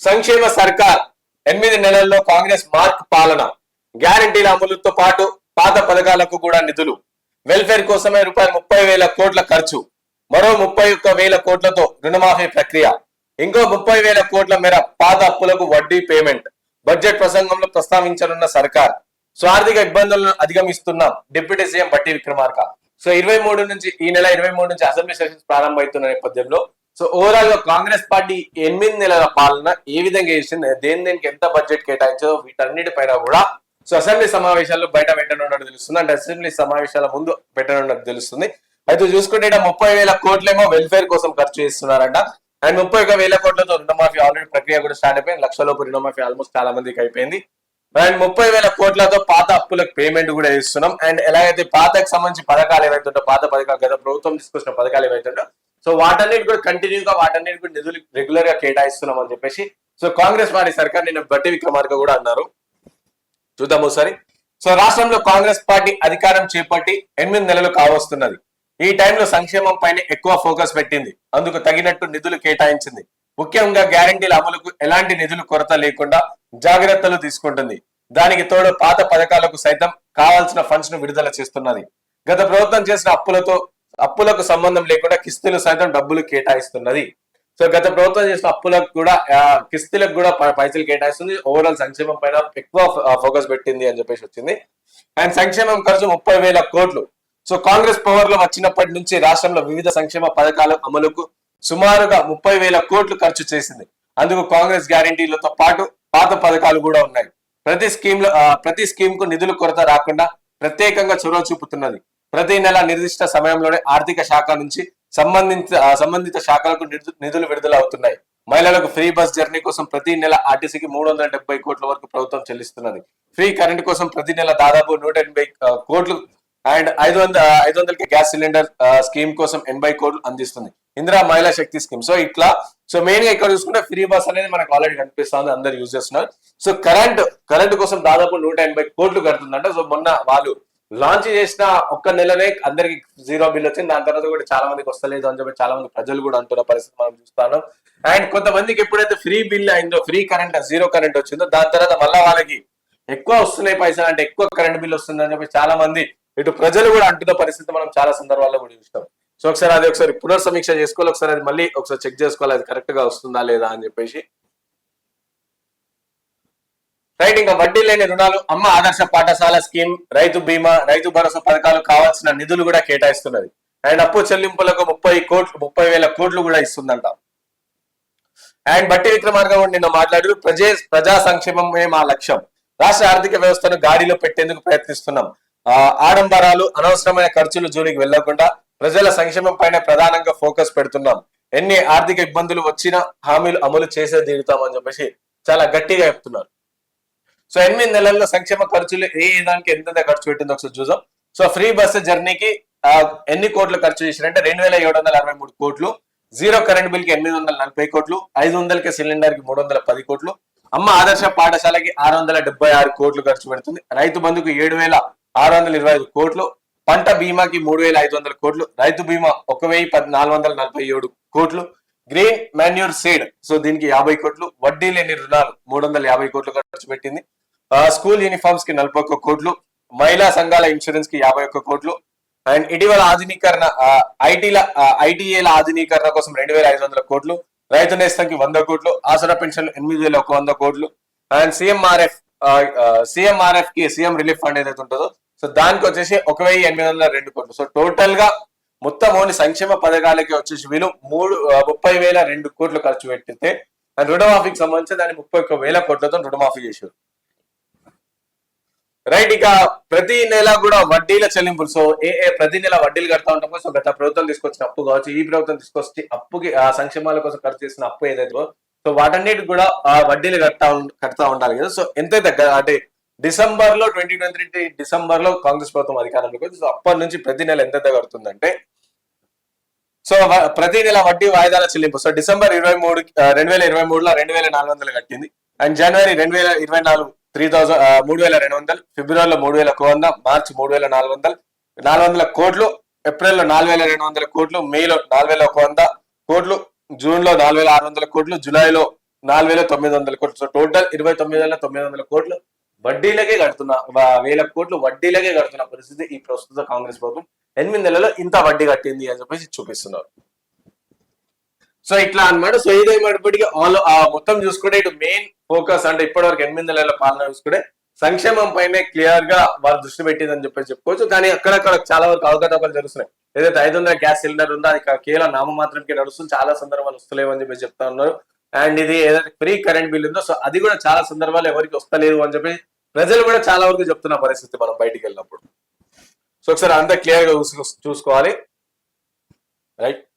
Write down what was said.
సంక్షేమ సర్కార్ ఎనిమిది నెలల్లో కాంగ్రెస్ మార్క్ పాలన. గ్యారంటీల అమలుతో పాటు పాత పథకాలకు కూడా నిధులు. వెల్ఫేర్ కోసమే రూపాయలు ముప్పై వేల కోట్ల ఖర్చు. మరో ముప్పై ఒక్క వేల కోట్లతో రుణమాఫీ ప్రక్రియ. ఇంకో ముప్పై వేల కోట్ల మేర పాత అప్పులకు వడ్డీ పేమెంట్. బడ్జెట్ ప్రసంగంలో ప్రస్తావించనున్న సర్కార్. సో ఆర్థిక ఇబ్బందులను అధిగమిస్తున్నాం డిప్యూటీ సీఎం బట్టి విక్రమార్క. సో ఇరవై మూడు నుంచి ఈ నెల ఇరవై మూడు నుంచి అసెంబ్లీ సెషన్స్ ప్రారంభమవుతున్న నేపథ్యంలో సో ఓవరాల్గా కాంగ్రెస్ పార్టీ ఎనిమిది నెలల పాలన ఏ విధంగా చేసింది? దేని దేనికి ఎంత బడ్జెట్ కేటాయించో వీటన్నిటిపైన కూడా. సో అసెంబ్లీ సమావేశాల్లో బయట పెట్టనున్నట్టు తెలుస్తుంది. అంటే అసెంబ్లీ సమావేశాల ముందు పెట్టనున్నట్టు తెలుస్తుంది. అయితే చూసుకుంటే ముప్పై వేల కోట్లేమో వెల్ఫేర్ కోసం ఖర్చు చేస్తున్నారంట. అండ్ ముప్పై ఒక వేల కోట్లతో రుణమాఫీ ఆల్రెడీ ప్రక్రియ కూడా స్టార్ట్ అయిపోయింది. లక్షలోపు రుణమాఫీ ఆల్మోస్ట్ చాలా మందికి అయిపోయింది. అండ్ ముప్పై వేల కోట్లతో పాత అప్పులకు పేమెంట్ కూడా ఇస్తున్నాం అండ్ ఎలాగైతే పాతకు సంబంధించి పథకాలు ఏవైతుంటో పాత పథకాలు గత ప్రభుత్వం తీసుకొచ్చిన పథకాలు ఏవైతుంటో సో వాటన్నిటి కూడా కంటిన్యూ గా వాటన్నిటి కూడా నిధులు రెగ్యులర్గా కేటాయిస్తున్నాం అని చెప్పేసి సో కాంగ్రెస్ పార్టీ సర్కార్ నిన్న బట్టి విక్రమార్క కూడా అన్నారు. చూద్దాం ఒకసారి. సో రాష్ట్రంలో కాంగ్రెస్ పార్టీ అధికారం చేపట్టి ఎనిమిది నెలలు కావస్తున్నది. ఈ టైంలో సంక్షేమం పైన ఎక్కువ ఫోకస్ పెట్టింది. అందుకు తగినట్టు నిధులు కేటాయించింది. ముఖ్యంగా గ్యారంటీల అమలుకు ఎలాంటి నిధులు కొరత లేకుండా జాగ్రత్తలు తీసుకుంటుంది. దానికి తోడు పాత పథకాలకు సైతం కావాల్సిన ఫండ్స్ను విడుదల చేస్తున్నది. గత ప్రభుత్వం చేసిన అప్పులతో అప్పులకు సంబంధం లేకుండా కిస్తులు సైతం డబ్బులు కేటాయిస్తున్నది. సో గత ప్రభుత్వం చేసిన అప్పులకు కూడా కిస్తులకు కూడా పైసలు కేటాయిస్తుంది. ఓవరాల్ సంక్షేమం పైన ఎక్కువ ఫోకస్ పెట్టింది అని చెప్పేసి వచ్చింది. అండ్ సంక్షేమం ఖర్చు ముప్పై వేల కోట్లు. సో కాంగ్రెస్ పవర్లో వచ్చినప్పటి నుంచి రాష్ట్రంలో వివిధ సంక్షేమ పథకాల అమలుకు సుమారుగా ముప్పై వేల కోట్లు ఖర్చు చేసింది. అందుకు కాంగ్రెస్ గ్యారంటీలతో పాటు పాత పథకాలు కూడా ఉన్నాయి. ప్రతి స్కీమ్లో ప్రతి స్కీమ్కు నిధులు కొరత రాకుండా ప్రత్యేకంగా చొరవ చూపుతున్నది. ప్రతి నెల నిర్దిష్ట సమయంలోనే ఆర్థిక శాఖ నుంచి సంబంధిత సంబంధిత శాఖలకు నిధులు విడుదల అవుతున్నాయి మహిళలకు ఫ్రీ బస్ జర్నీ కోసం ప్రతి నెల ఆర్టీసీకి మూడు వందల డెబ్బై కోట్ల వరకు ప్రభుత్వం చెల్లిస్తున్నది. ఫ్రీ కరెంట్ కోసం ప్రతి నెల దాదాపు నూట ఎనభై కోట్లు అండ్ ఐదు వందల ఐదు వందలకి గ్యాస్ సిలిండర్ స్కీమ్ కోసం ఎనభై కోట్లు అందిస్తుంది. ఇందిరా మహిళా శక్తి స్కీమ్. సో ఇట్లా సో మెయిన్గా ఇక్కడ చూసుకుంటే ఫ్రీ బస్ అనేది మనకు ఆల్రెడీ కనిపిస్తుంది అందరు యూజ్ చేస్తున్నారు. సో కరెంట్ కరెంట్ కోసం దాదాపు నూట ఎనభై కోట్లు కడుతుందంట. సో మొన్న వాళ్ళు లాంచ్ చేసిన ఒక్క నెలనే అందరికి జీరో బిల్ వచ్చింది. దాని తర్వాత కూడా చాలా మందికి వస్తలేదు అని చెప్పి చాలా మంది ప్రజలు కూడా అంటున్న పరిస్థితి మనం చూస్తాను. అండ్ కొంతమందికి ఎప్పుడైతే ఫ్రీ బిల్ అయిందో ఫ్రీ కరెంట్ జీరో కరెంట్ వచ్చిందో దాని తర్వాత మళ్ళీ వాళ్ళకి ఎక్కువ వస్తున్నాయి పైసలు అంటే ఎక్కువ కరెంట్ బిల్ వస్తుంది అని చెప్పి చాలా మంది ఇటు ప్రజలు కూడా అంటున్న పరిస్థితి మనం చాలా సందర్భాల్లో కూడా చూస్తాం. సో ఒకసారి అది ఒకసారి పునర్సమీక్ష చేసుకోవాలి. ఒకసారి అది మళ్ళీ ఒకసారి చెక్ చేసుకోవాలి. అది కరెక్ట్గా వస్తుందా లేదా అని చెప్పేసి రైట్ ఇంకా వడ్డీ లేని రుణాలు అమ్మ ఆదర్శ పాఠశాల స్కీమ్ రైతు బీమా రైతు భరోసా పథకాలు కావాల్సిన నిధులు కూడా కేటాయిస్తున్నది. అండ్ అప్పు చెల్లింపులకు ముప్పై కోట్లు ముప్పై వేల కోట్లు కూడా ఇస్తుందంట. అండ్ బట్టి విక్రమార్గం నిన్న మాట్లాడారు. ప్రజే ప్రజా సంక్షేమమే మా లక్ష్యం. రాష్ట్ర ఆర్థిక వ్యవస్థను గాడిలో పెట్టేందుకు ప్రయత్నిస్తున్నాం. ఆ, ఆడంబరాలు అనవసరమైన ఖర్చులు జోలికి వెళ్ళకుండా ప్రజల సంక్షేమం పైన ప్రధానంగా ఫోకస్ పెడుతున్నాం. ఎన్ని ఆర్థిక ఇబ్బందులు వచ్చినా హామీలు అమలు చేసే తీరుతామని చెప్పేసి చాలా గట్టిగా చెప్తున్నారు. సో ఎనిమిది నెలల్లో సంక్షేమ ఖర్చులు ఏ దానికి ఎంత ఖర్చు పెట్టిందో ఒకసారి చూద్దాం. సో ఫ్రీ బస్సు జర్నీకి ఎన్ని కోట్లు ఖర్చు చేసినారంటే రెండు వేల ఏడు వందల అరవై మూడు కోట్లు జీరో కరెంట్ బిల్కి ఎనిమిది వందల నలభై కోట్లు ఐదు వందలకి సిలిండర్కి మూడు వందల పది కోట్లు అమ్మ ఆదర్శ పాఠశాలకి ఆరు వందల డెబ్బై ఆరు కోట్లు ఖర్చు పెడుతుంది. రైతు బంధుకు ఏడు వేల ఆరు వందల ఇరవై ఐదు కోట్లు పంట బీమాకి మూడు వేల ఐదు వందల కోట్లు రైతు బీమా ఒక వెయ్యి పద్ నాలుగు వందల నలభై ఏడు కోట్లు గ్రీన్ మాన్యూర్ సీడ్ సో దీనికి యాభై కోట్లు వడ్డీ లేని రుణాలు మూడు వందల యాభై కోట్లు ఖర్చు పెట్టింది. స్కూల్ యూనిఫామ్స్కి నలభై ఒక్క కోట్లు మహిళా సంఘాల ఇన్సూరెన్స్కి యాభై ఒక్క కోట్లు అండ్ ఇటీవల ఆధునీకరణ ఐటీల ఐటీఏల ఆధునీకరణ కోసం రెండు వేల ఐదు వందల కోట్లు రైతు నేస్తంకి వంద కోట్లు ఆసరా పెన్షన్ ఎనిమిది వేల ఒక వంద కోట్లు అండ్ సిఎంఆర్ఎఫ్ సిఎంఆర్ఎఫ్కి సీఎం రిలీఫ్ ఫండ్ ఏదైతే ఉంటుందో సో దానికి వచ్చేసి ఒక వెయ్యి ఎనిమిది వందల రెండు కోట్లు. సో టోటల్గా మొత్తం ఓన్లీ సంక్షేమ పథకాలకి వచ్చేసి వీళ్ళు మూడు ముప్పై వేల రెండు కోట్లు ఖర్చు పెట్టితే అండ్ రుణమాఫీకి సంబంధించి దాన్ని ముప్పై ఒక్క వేల కోట్లతో రుణమాఫీ చేశారు. రైట్ ఇక ప్రతి నెల కూడా వడ్డీల చెల్లింపులు. సో ఏ ఏ ప్రతి నెల వడ్డీలు కడతా ఉంటామో సో గత ప్రభుత్వం తీసుకొచ్చిన అప్పు కావచ్చు ఈ ప్రభుత్వం తీసుకొచ్చి అప్పుకి ఆ సంక్షేమాల కోసం ఖర్చు చేసిన అప్పు ఏదైతే సో వాటన్నిటి కూడా ఆ వడ్డీలు కడతా కడతా ఉండాలి కదా. సో ఎంతైతే అంటే డిసెంబర్లో ట్వంటీ ట్వంటీ త్రీ డిసెంబర్లో కాంగ్రెస్ ప్రభుత్వం అధికారంలోకి వచ్చింది. సో అప్పటి నుంచి ప్రతి నెల ఎంతైతే కడుతుందంటే సో ప్రతి నెల వడ్డీ వాయిదాల చెల్లింపు. సో డిసెంబర్ ఇరవై మూడు రెండు వేల ఇరవై మూడులో రెండు వేల నాలుగు వందలు కట్టింది. అండ్ జనవరి రెండు వేల ఇరవై నాలుగు త్రీ థౌజండ్ మూడు వేల రెండు వందలు ఫిబ్రవరిలో మూడు వేల ఒక వంద మార్చి మూడు వేల నాలుగు వందలు నాలుగు వందల కోట్లు ఏప్రిల్లో నాలుగు వేల రెండు వందల కోట్లు మేలో నాలుగు వేల ఒక వంద కోట్లు జూన్లో నాలుగు వేల ఆరు వందల కోట్లు జూలైలో నాలుగు వేల తొమ్మిది వందల కోట్లు. సో టోటల్ ఇరవై తొమ్మిది వేల తొమ్మిది వందల కోట్లు వడ్డీలకే కడుతున్న వేల కోట్లు వడ్డీలకే కడుతున్న పరిస్థితి ఈ ప్రస్తుత కాంగ్రెస్ ప్రభుత్వం ఎనిమిది నెలలో ఇంత వడ్డీ కట్టింది అని చెప్పేసి చూపిస్తున్నారు. సో ఇట్లా అనమాట సో ఇదేమప్పటికీ ఆల్ మొత్తం చూసుకుంటే ఇటు మెయిన్ ఫోకస్ అంటే ఇప్పటివరకు ఎనిమిది నెలల పాలన చూసుకుంటే సంక్షేమం పైనే క్లియర్గా వారు దృష్టి పెట్టిందని చెప్పేసి చెప్పుకోవచ్చు. కానీ అక్కడక్కడ చాలా వరకు అవకతవకలు జరుగుతున్నాయి. ఏదైతే ఐదు వందల గ్యాస్ సిలిండర్ ఉందో అది కేవలం కేవలం నామమాత్రంకి నడుస్తుంది. చాలా సందర్భాలు వస్తలేవు అని చెప్పేసి చెప్తా ఉన్నారు. అండ్ ఇది ఏదైతే ఫ్రీ కరెంట్ బిల్ ఉందో సో అది కూడా చాలా సందర్భాలు ఎవరికి వస్తలేదు అని చెప్పి ప్రజలు కూడా చాలా వరకు చెప్తున్న పరిస్థితి మనం బయటికి వెళ్ళినప్పుడు. సో ఒకసారి అంతా క్లియర్గా చూసుకోవాలి. రైట్